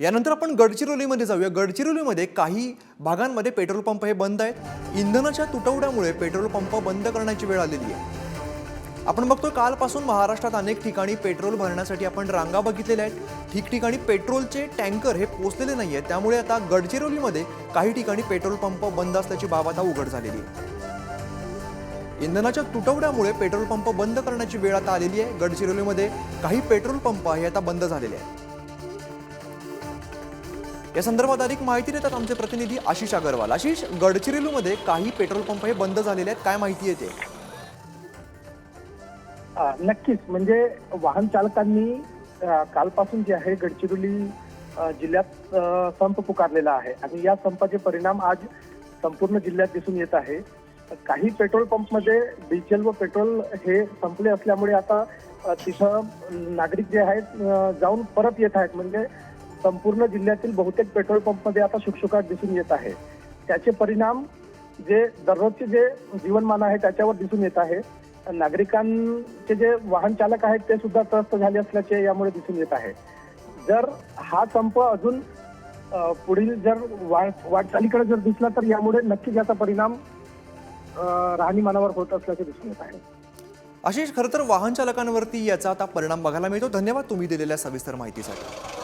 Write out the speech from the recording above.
यानंतर आपण गडचिरोलीमध्ये जाऊया. गडचिरोलीमध्ये काही भागांमध्ये पेट्रोल पंप हे बंद आहेत. इंधनाच्या तुटवड्यामुळे पेट्रोल पंप बंद करण्याची वेळ आलेली आहे. आपण बघतो कालपासून महाराष्ट्रात अनेक ठिकाणी पेट्रोल भरण्यासाठी आपण रांगा बघितलेल्या आहेत. ठिकठिकाणी पेट्रोलचे टँकर हे पोचलेले नाही आहेत त्यामुळे आता गडचिरोलीमध्ये काही ठिकाणी पेट्रोल पंप बंद असल्याची बाब आता उघड झालेली आहे. इंधनाच्या तुटवड्यामुळे पेट्रोल पंप बंद करण्याची वेळ आता आलेली आहे. गडचिरोलीमध्ये काही पेट्रोल पंप हे आता बंद झालेले आहेत. या संदर्भात अधिक माहिती देतात आमचे प्रतिनिधी आशिष अगरवाल. आशिष गडचिरोलीमध्ये काही पेट्रोल पंप हे बंद झालेले आहेत. काय माहिती येते नक्कीच. म्हणजे वाहन चालकांनी कालपासून जे आहे गडचिरोली जिल्ह्यात संप पुकारलेला आहे. आणि या संपाचे परिणाम आज संपूर्ण जिल्ह्यात दिसून येत आहे. काही पेट्रोल पंपमध्ये डिझेल व पेट्रोल हे संपले असल्यामुळे आता तिथं नागरिक जे आहेत जाऊन परत येत आहेत. म्हणजे संपूर्ण जिल्ह्यातील बहुतेक पेट्रोल पंपमध्ये आता शुकशुकाट दिसून येत आहे. त्याचे परिणाम जे दररोजचे जे जीवनमान आहे त्याच्यावर दिसून येत आहे. नागरिकांचे जे वाहन चालक आहेत ते सुद्धा त्रस्त झाले असल्याचे यामुळे दिसून येत आहे. जर हा संप अजून पुढील जर वाट वाटचालीकडे जर दिसला तर यामुळे नक्कीच याचा परिणाम राहणीमानावर होत असल्याचे दिसून येत आहे. आशिष खरं तर वाहन चालकांवरती याचा आता परिणाम बघायला मिळतो. धन्यवाद तुम्ही दिलेल्या सविस्तर माहितीसाठी.